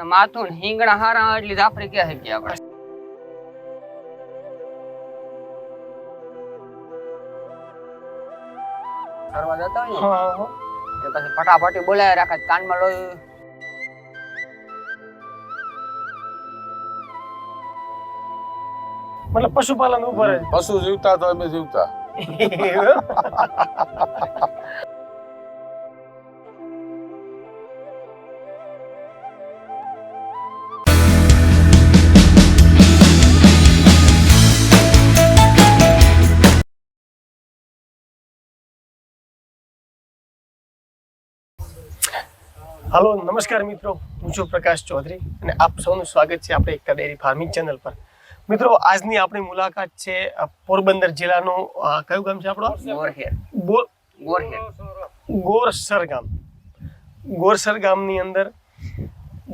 અને માથું ને હિંગણા હારા એટલે જાફરી કે હે આપણે. ફરવા જતા હોય હા હા. ને તો પછી ફટાફટી બોલાવી રાખે કાનમાં લોહી. મતલબ પશુપાલન ઉપર પશુ જીવતા તો અમે જીવતા. હાલો નમસ્કાર મિત્રો. હું છું પ્રકાશ ચૌધરી અને આપ સૌનું સ્વાગત છે આપણે એકતા ડેરી ફાર્મિંગ ચેનલ પર. મિત્રો આજની આપણી મુલાકાત છે પોરબંદર જિલ્લાનું કયું ગામ છે આપણો? ગોરસર ગામ. ગોરસર ગામની અંદર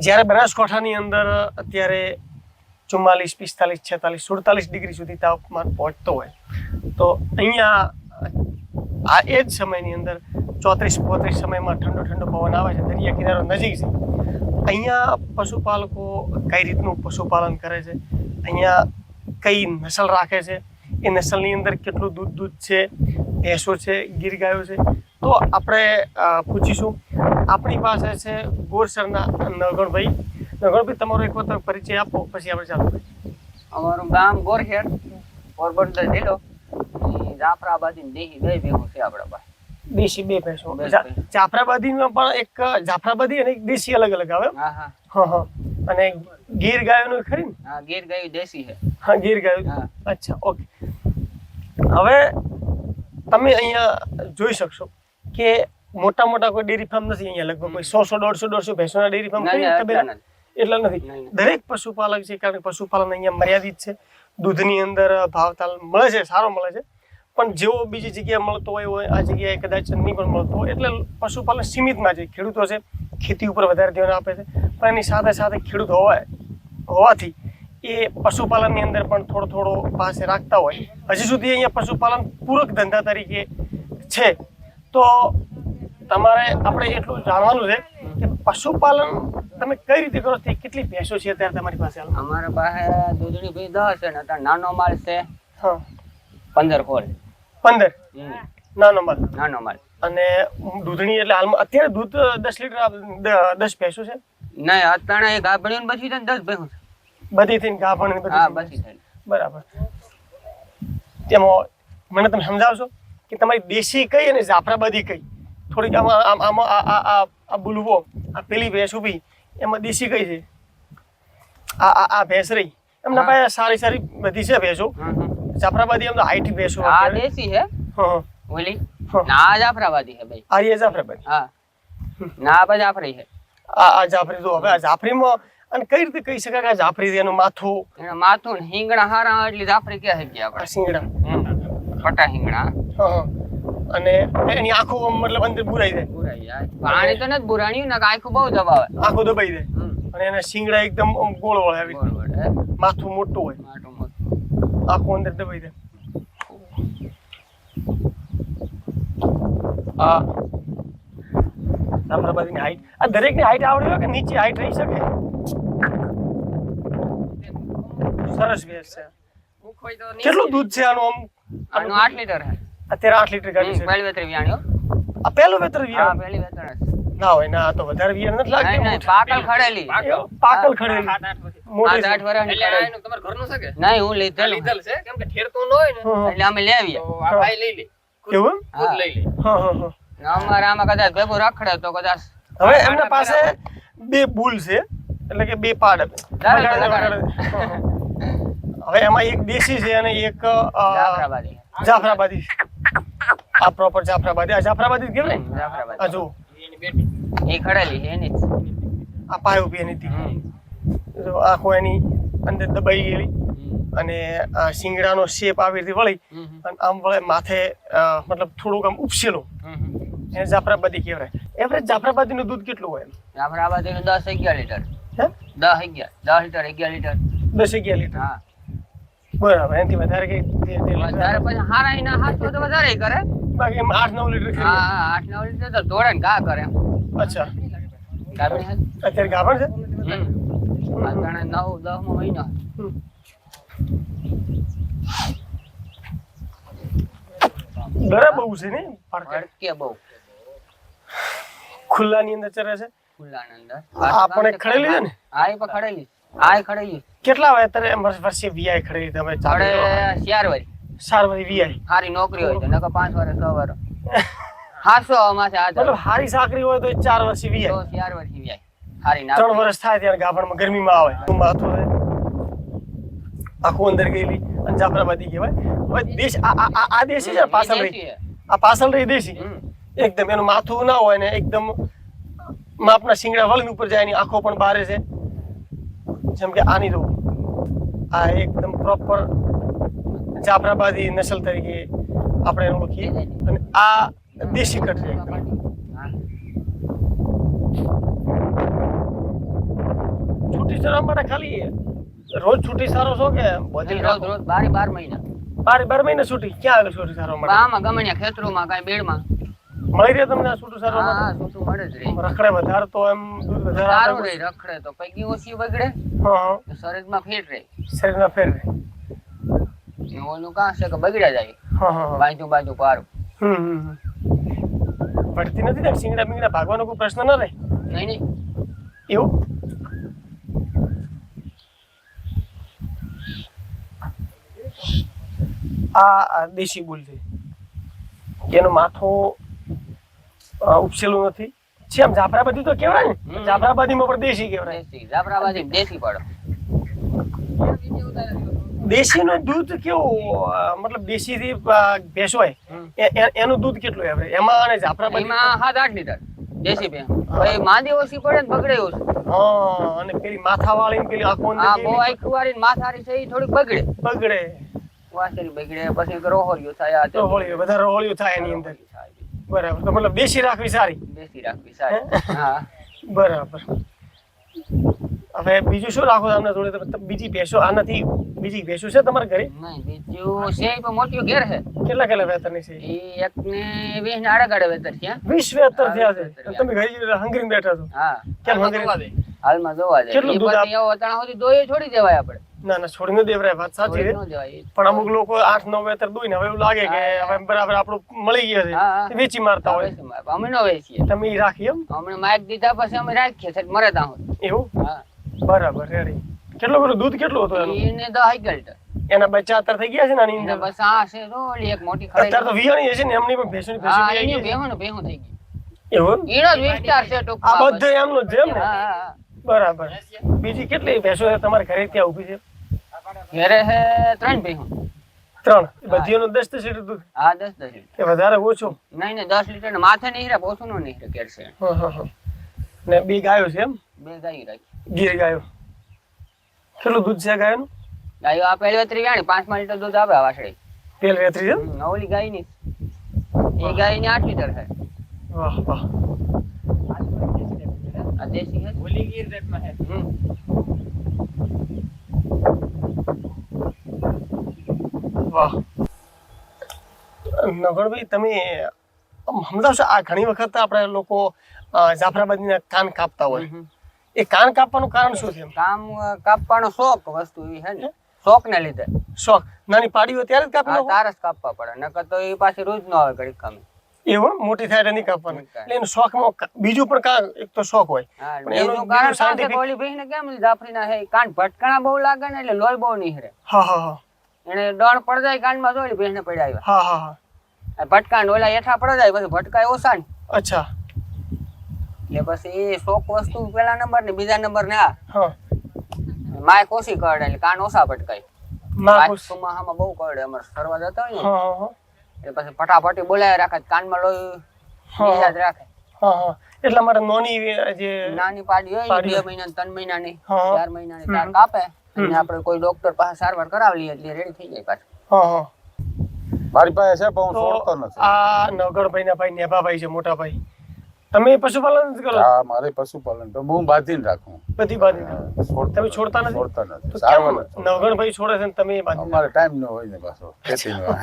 જ્યારે બનાસકાંઠાની અંદર અત્યારે ચુમ્માલીસ પિસ્તાલીસ છેતાલીસ સુડતાલીસ ડિગ્રી સુધી તાપમાન પહોંચતો હોય તો અહીંયા આ એ જ સમયની અંદર ચોત્રીસ, પોત્રીસ સમયમાં ઠંડો ઠંડો પવન આવે છે. દરિયા કિનારો નજીક છે. અહીંયા પશુપાલકો કઈ રીતનું પશુપાલન કરે છે? અહીંયા કઈ નસલ રાખે છે? એ નસલની અંદર કેટલું દૂધ દૂધ છે? ભેંસો છે? ગીર ગાયો છે? તો આપણે પૂછીશું. આપણી પાસે છે ગોરસરના નગણભાઈ નગણભાઈ તમારો એક વખત પરિચય આપો, પછી આપણે ચાલુ અમારું ગામ ગોરહેર પોરબંદર જિલ્લો. જાફરાબાદી ને દેહી બે ભેગું છે આપણા પાસે. દેશી બે ભેંસો. જાફરાબાદી માં પણ એક જાફરાબાદી અને એક દેશી અલગ અલગ આવે હા હા. અને ગીર ગાયોનું ખરી ને? હા ગીર ગાયો દેશી છે. હા ગીર ગાયો. અચ્છા ઓકે. હવે તમે અહીંયા જોઈ શકશો કે મોટા મોટા કોઈ ડેરી ફાર્મ નથી અહીંયા લગભગ કોઈ સો સો દોઢસો દોઢસો ભેંસોના ડેરી ફાર્મ ના, ના? એટલા નથી. દરેક પશુપાલક છે કારણ કે પશુપાલન અહીંયા મર્યાદિત છે. દૂધની અંદર ભાવતાલ મળે છે સારો મળે છે. પણ જેવો બીજી જગ્યાએ મળતો હોય હોય આ જગ્યાએ કદાચ નહીં પણ મળતો હોય એટલે પશુપાલન સીમિતમાં છે. ખેડૂતો છે ખેતી ઉપર વધારે ધ્યાન આપે છે. પણ એની સાથે સાથે ખેડૂત હોવા હોવાથી એ પશુપાલનની અંદર પણ થોડો થોડો પાસે રાખતા હોય. હજી સુધી અહીંયા પશુપાલન પૂરક ધંધા તરીકે છે. તો તમારે આપણે એટલું જાણવાનું છે કે પશુપાલન તમે કઈ રીતે કરો છો? કેટલી ભેંસો છે અત્યારે તમારી પાસે અમારા પાસે દૂધની ભેંસ દસ છે નાનો માલ છે હા. પંદર ખોલ પંદર? નાનો માલ. નાનો માલ. અને દૂધની એટલે હાલમાં અત્યારે દૂધ દસ લીટર દસ ભેંસો છે? ના અત્યારે ને બચી જાય દસ ભેંસો બધી થઈને ગાભણ હા બધી થાય બરાબર. તેમાં મને તમે સમજાવશો કે તમારી દેશી કઈ અને જાફરાબાદી કઈ? થોડીક આમાં આમ આમાં આ આ આ બુલવો આ પેલી ભેંસ ઊભી એમાં દેશી કઈ છે? આ આ આ ભેંસ રહી. એમના પાસે સારી સારી બધી છે ભેંસો. જાફરાબાદી એમ તો હાઈટ ભેંસો આ. દેશી હા હા. ઓલી હા. ના જાફરાબાદી છે ભાઈ આ રીએ જાફરાબાદી હા ના આ જાફરી છે આ આ જાફરી તો હવે આ જાફરીમાં અને કઈ રીતે કહી શકાય કે જાફરી એનું માથું એનું માથું ને હિંગણા હારા એટલે જાફરી કે છે આપણે હમ. ફટા હિંગણા હા હા અને એની આંખો મતલબ અંદર બુરાઈ જાય બુરાઈ જાય પાણી તો નથી બુરાણ્યું ને આખો બહુ દબાવે આંખો દબાઈ જાય અને એના શિંગડા એકદમ ગોળ વળે હે. માથું મોટું હોય. આંખો અંદર દબાઈ જાય આ જાફરાબાદીની હાઈટ આ દરેકની હાઈટ આવડી હોય કે નીચે હાઈટ રહી શકે સરસ ભેંસ છે કેટલું દૂધ છે આનું આમ? આનું આઠ લીટર છે અત્યારે આઠ લીટર ગાડી છે. આ પહેલું વેતર હા વિયાણ પહેલી વેતર ના હોય ના તો વધારે વિયાણ નથી લાગતી નહીં પાકલ ખડેલી. પાકલ? ખડેલી. આઠ મોટી આઠ વર્ષની એટલે એનું તમારા ઘરનું છે કે? નહીં હું લીધેલું. લીધેલ છે? કેમ કે ઠેરતું ન હોય ને? હા, હા. એટલે અમે લેવીએ તો આ ભાઈ લઈ લે. એવું? ખુદ લઈ લે. હા હા હા. ને આમાં કદાચ ભેગું રખડે તો કદાચ હવે એમના પાસે બે બુલ છે એટલે કે બે પાડ. હવે એમાં એક દેશી છે અને એક જાફરાબાદી. જાફરાબાદી આ પ્રોપર જાફરાબાદી. આ જાફરાબાદી જ કહેવાય ને? આ જો. એની બેટી એ ખડેલી છે એની આ પાય ઊભી એની હતી જો આખો એની અંદર દબાઈ ગયેલી. અને આ શિંગડાનો શેપ આવી રીતે વળી. અને આમ વળે માથે મતલબ થોડુંક આમ ઉપસેલું. એને જાફરાબાદી કહેવાય. એવરેજ જાફરાબાદીનું દૂધ કેટલું હોય જાફરાબાદીનું દસ અગિયાર લીટર. હે? દસ અગિયાર. દસ લીટર અગિયાર લીટર. દસ અગિયાર લીટર. હા. બરાબર. એનાથી વધારે કે વધારે પછી હારા એના હાથ તો વધારે કરે. બાકી એમ આઠ નવ લીટર હા આઠ નવ લીટર તો દોડે ને ઘા કરે અચ્છા. અત્યારે ગાભણ છે? મહિનો. ડરે બહુ ને. ભડકે બહુ. ખુલ્લાની અંદર ચરે છે? ખુલ્લાની અંદર. આપણે ખડેલી છે ને? હા એ પણ ખડેલી. હા ખડેલી. કેટલા વાય એમ વર્ષ- વીઆઈ ખડેલી તમે ચાલુ કરો? ખડે ચાર વારી સાર વાળી વીઆઈ સારી નોકરી હોય તો નકર પાંચ વર્ષ છ વર્ષ. હારસો માથે છે મતલબ હારી સાકરી હોય તો ચાર વર્ષ વીઆઈ ચાર વર્ષ વ્યાય હારી ત્રણ વર્ષ થાય ત્યારે ગાભણમાં ગરમીમાં આવે. માથું હોય આખું અંદર ગયેલી. અને જાફરાબાદી કહેવાય. હવે દેશ. આ દેશી છે પાસલ રહી? આ પાછળ રહી દેશી? એકદમ એનું માથું ના હોય ને એકદમ માપના શિંગડા વળગ ઉપર જાય એની આંખો પણ બારે છે. જેમ કે આની તો આ એકદમ પ્રોપર જાફરાબાદી નસલ તરીકે આપણે એને ઓળખીએ. અને આ દેશી કટ છે છૂટી ચરવા માટે ખાલી રોજ છૂટી સારો છો કે બધી રોજ રોજ બારે બાર મહિના. બાર બાર મહિના છૂટી. ક્યાં આગળ છૂટી સારવા માટે? આમાં ગમે ત્યાં ખેતરોમાં કાંઈ બેડમાં. મળી રહે તમને છૂટું સારું હા છૂટું મળે જ રહે. રખડે વધારે તો એમ દૂધ વધારે સારું રહે રખડે. તો પૈકી ઓછી બગડે. હા શરીરમાં ફેર રહે. શરીરમાં ફેર રહે. ઓલું કાં છે કે બગડ્યા જાય? હા હા હા. બાજુ બાજુ પારું. હમ હમ હમ. પડતી નથી ને? સિંગડા બિંગડા ભાગવાનો કોઈ પ્રશ્ન ન રહે? નહીં નહીં. એવું? આ આ દેશી બુલ છે. એનો માથો ઉપસેલું નથી. છે આમ જાફરાબાદી તો કેવાય ને. જાફરાબાદીમાં પણ દેશી કેવાય જાફરાબાદી દેશી પડો. દેશીનું દૂધ કેવું મતલબ દેશી થી ભેંસ હોય એનું દૂધ કેટલું આવે એમાં અને જાફરાબાદી એમાં હા આઠ લીટર દેશી ભેંસ. ભાઈ માંદી ઓછી પડે ને બગડે ઓછી. હા અને પેલી માથાવાળી ને પેલી આંખો હા બહુ આખી વાળી ને માથારી છે એ થોડી બગડે. બગડે. વાસરી બગડે પછી રોહોળિયું થાય આ તે. રોહોળીઓ વધારે રોહોળીઓ થાય એની અંદર. બરાબર તો મતલબ દેશી રાખવી સારી. દેશી રાખવી સારી. હા. બરાબર. હવે બીજું શું રાખો તમને જોડે? બીજી ભેંસો આનાથી બીજી ભેંસો છે તમારા ઘરે? નહીં બીજું છે પણ મોટી ઘેર છે. કેટલા કેટલા વેતરની છે? એ એક ને વીસ ને આડે વેતર છે વીસ વેતર થયા છે. તમે ઘરે હંગરી બેઠા છો. હા. કેમ હંગરી. હાલમાં જોવા જાય કેટલું દૂધ પછી એવો સુધી દોય છોડી દેવાય આપણે. ના ના છોડીને દેવરાય વાત સાચી છે. ન પણ અમુક લોકો આઠ નવ વેતર દોઈને હવે એવું લાગે કે હવે બરાબર આપણું મળી ગયા. છે. વેચી મારતા હોય. અમે ન વેચીએ. તમે રાખીએ રાખી એમ? અમને માઇક દીધા પછી અમે રાખીએ મરે ત્યાં એવું? હા. બરાબર રેડી કેટલું બધું દૂધ કેટલું હતું એનું? હાઈકલ છે. એના બચ્ચા અત્યારે થઈ ગયા છે નાની અંદર? બસ આ છે તો ઓલી એક મોટી અત્યારે તો વિયાણી છે ને એમની પણ ભેંસોની ભેંસો હા એની ગઈ છે. ભેહું થઈ ગઈ એવું એનો જ વિસ્તાર છે આ બધે એમનો જ એમ ને? હા, હા, હા. બરાબર. બીજી કેટલી ભેંસો છે તમારે ઘરે ત્યાં ઊભી છે? ઘરે છે ત્રણ ભેહું ત્રણ. બધીઓનું દસ દસ લીટર દૂધ? હા 10 10 લીટર. કે વધારે ઓછું? નહીં નહીં દસ લીટર ને માથે નહીં રે ઓછું નો નહીં રે કેર છે. હા હા હા. ને બે ગાયો છે એમ? બે ગાયો રાખી. ગીર ગાયો. કેટલું દૂધ છે ગાયનું? ગાયો આ પહેલી વતરી વ્યાણી પાંચમાં લીટર દૂધ આપે આ વાસળી તેલ વેતરી છે? ઓલી ગાયની એ ગાયની આઠ લીટર છે. વાહ વાહ. આ દેશી છે. ઓલી ગીર જાતમાં છે. હમ. વાહ. નગરભાઈ તમે સમજાવશો આ ઘણી વખત આપણે લોકો જાફરાબાદીના કાન કાપતા હોય. એ કાન કાપવાનું કારણ શું છે કામ કાપવાનો શોખ વસ્તુ એ છે ને. શોખ ને લીધે. શોખ. નાની પાડી હોય ત્યારે જ કાપી તારે જ કાપવા પડે. નકર તો એ પાછી રોજ નો આવે ઘડીક કામે. એવું મોટી થાય નહીં કાપવાનું. એટલે એનું શોખ નો બીજું પણ કા એક તો શોખ હોય. પણ એનું કારણ શાંતિ શું ભાઈ ને કેમ જાફરી ના હે કાન ભટકણા બહુ લાગે ને એટલે લોહી બહુ નીહરે હા હા હા. એને દણ પડ જાય કાનમાં જોઈ ભાઈ ને પડ્યા હા હા હા. ભટકાણ ઓલા હેઠા પડ જાય પછી ભટકાય ઓછા ને અચ્છા. એટલે પછી એ શોખ વસ્તુ પેલા નંબર ને બીજા નંબર ને આ માય કોશી કરડે એટલે કાન ઓછા ભટકાય. માં ચોમાહામાં બહુ કરડે અમાર ફરવા જતા હોય ને. હા હા હા. એટલે પછી ફટાફટી બોલાવી રાખે કાનમાં લોહી. બીજા જ રાખે. એટલે અમારે નોની જે નાની પાડી હોય ને બે મહિના ત્રણ મહિના ની ચાર મહિનાની તાર કાપે અને આપણે કોઈ ડોક્ટર પાસે સારવાર કરાવી લઈએ એટલે રેડી થઈ જાય પાછું. હા હા. મારી પાસે છે પણ હું છોડતો નથી. આ નગરભાઈ ના ભાઈ નેભાભાઈ છે મોટા ભાઈ તમે પશુપાલન જ કરો? હા મારે પશુપાલન તો બહુ બાંધીને રાખું બધી બાજુ તમે છોડતા નથી? છોડતા નથી. નવગણભાઈ છોડે છે તમે બાંધી અમારે ટાઈમ ન હોય ને પાછો ખેતીમાં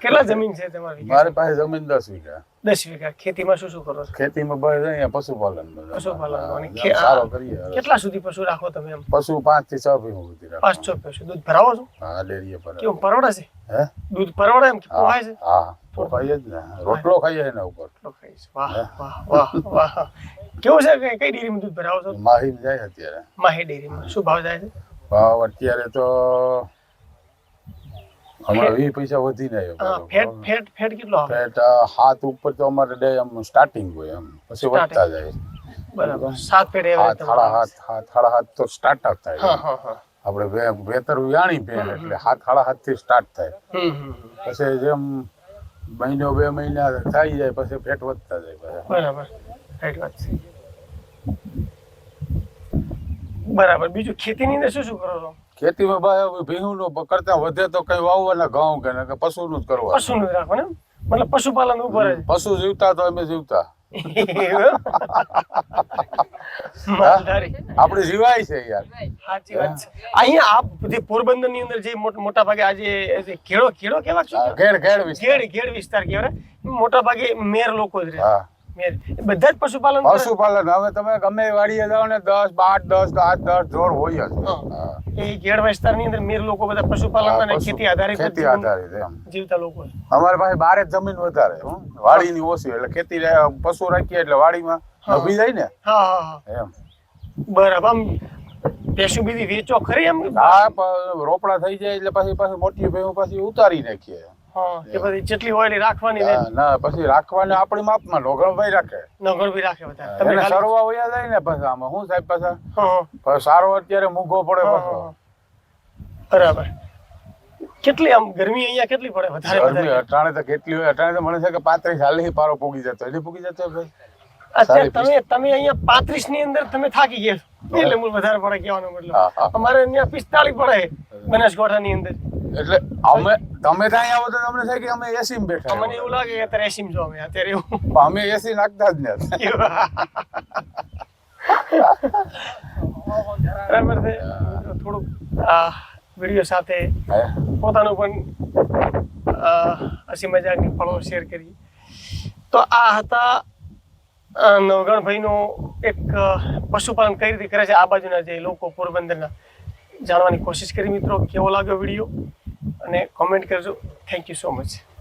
કેટલા જમીન છે તમારી? મારી પાસે જમીન દસ વીઘા. દસ વીઘા. ખેતીમાં શું શું કરો છો? ખેતીમાં બસ અહીંયા પશુપાલન બધું. પશુપાલન અને સારો કરીએ કેટલા સુધી પશુ રાખો તમે એમ? પશુ પાંચથી છ ભેગું સુધી રાખું. પાંચ છ પશુ દૂધ ભરાવો છો? હા ડેરીએ પર કેવું પરવડે છે? હે? દૂધ પરવડે એમ કે પોહાય છે? હા. તો ખાઈએ જ ને. રોટલો ખાઈએ એના ઉપર. રોટલો ખાઈશ. વાહ વાહ વાહ વાહ. કેવું છે? કઈ કઈ ડેરીમાં દૂધ ભરાવો છો? માહી જાય અત્યારે. માહી ડેરીમાં. શું ભાવ જાય છે? ભાવ અત્યારે તો હમણાં વીસ પૈસા વધી આવ્યો ફેટ ફેટ ફેટ કેટલો ફેટ હાથ ઉપર તો અમારે ડે એમ સ્ટાર્ટિંગ હોય એમ. પછી વધતા જાય. બરાબર. સાત ફેટ હાથ હાડા હાથ હાથ હાડા હાથ તો સ્ટાર્ટ થાય આપણે વેતર વ્યાણી ભેણ એટલે હાથ હાડા હાથથી સ્ટાર્ટ થાય. પછી જેમ મહિનો બે મહિના થઈ જાય પછી ફેટ વધતા જાય બરાબર. રાઈટ વાત છે. બરાબર. બીજું ખેતીની અંદર શું શું કરો છો? ખેતીમાં ભાઈ ભીહું નું કરતા વધે તો કઈ વાવવાના ઘઉં કે ને કે પશુનું જ કરવા પશુનું જ રાખો ને મતલબ પશુપાલન ઉપર પશુ જીવતા તો અમે જીવતા. આપણે જીવાય છે યાર. સાચી વાત છે. અહીંયા આપ જે પોરબંદરની અંદર જે મોટા ભાગે આજે ઘેડો ખેડો કેવા છો? ઘેડ ઘેડ વિસ્તાર. ઘેડ ઘેડ વિસ્તાર કહેવાય. મોટા ભાગે મેર લોકો જ રહે. હા. બધા જ પશુપાલન પશુપાલન. હવે તમે ગમે વાડીએ જાઓ ને દસ બાર દસ આઠ દસ જોડ હોય જ. એ ઘેડ વિસ્તારની અંદર મેર લોકો બધા પશુપાલન અને ખેતી આધારિત ખેતી આધારિત જીવતા લોકો. અમારે પાસે બારે જમીન વધારે. વાડીની ઓછી એટલે ખેતી પશુ રાખીએ એટલે વાડીમાં. નભી જાય ને? હા હા હા. એમ. બરાબર. આમ પેશું બીજી વેચો ખરી એમ? હા રોપડા થઈ જાય એટલે પછી પાછી મોટી ભેહું પાછી ઉતારી નાખીએ. હા પછી જેટલી હોય એટલી રાખવાની ને. ના પછી રાખવાને આપણી માપમાં લોગણભાઈ રાખે. નગર રાખે બધા. તમે સરવા વયા જાય ને પછી આમાં. શું સાહેબ પાછા? હા, હા, સારો અત્યારે મૂંઘો પડે પાછો. બરાબર. કેટલી આમ ગરમી અહીંયા કેટલી પડે વધારે ગરમી અટાણે તો કેટલી હોય. અટાણે તો મને છે કે પાંત્રીસ હાલે પારો પૂગી જતો. એટલે પૂગી જતો ભાઈ. અત્યારે તમે તમે અહીંયા પાંત્રીસની અંદર તમે થાકી ગયા. એટલે મૂળ વધારે પડે કહેવાનો મતલબ. અમારે અહીંયા પિસ્તાળીસ પડે બનાસકાંઠા ની અંદર. એટલે અમે તમે ત્યાં આવો તો તમને થાય કે અમે એસી બેઠા અમને એવું લાગે કે અત્યારે એસીમ જો અમે અત્યારે એવું. અમે એસી નાખતા જ નથી. બરાબર છે? થોડુંક આ વીડિયો સાથે પોતાનું પણ હસી મજાકની પળો શેર કરી. તો આ હતા નવગણભાઈનો એક પશુપાલન કઈ રીતે કરે છે? આ બાજુના જે લોકો પોરબંદરના જાણવાની કોશિશ કરી મિત્રો, કેવો લાગ્યો વીડિયો? અને કોમેન્ટ કરજો. Thank you so much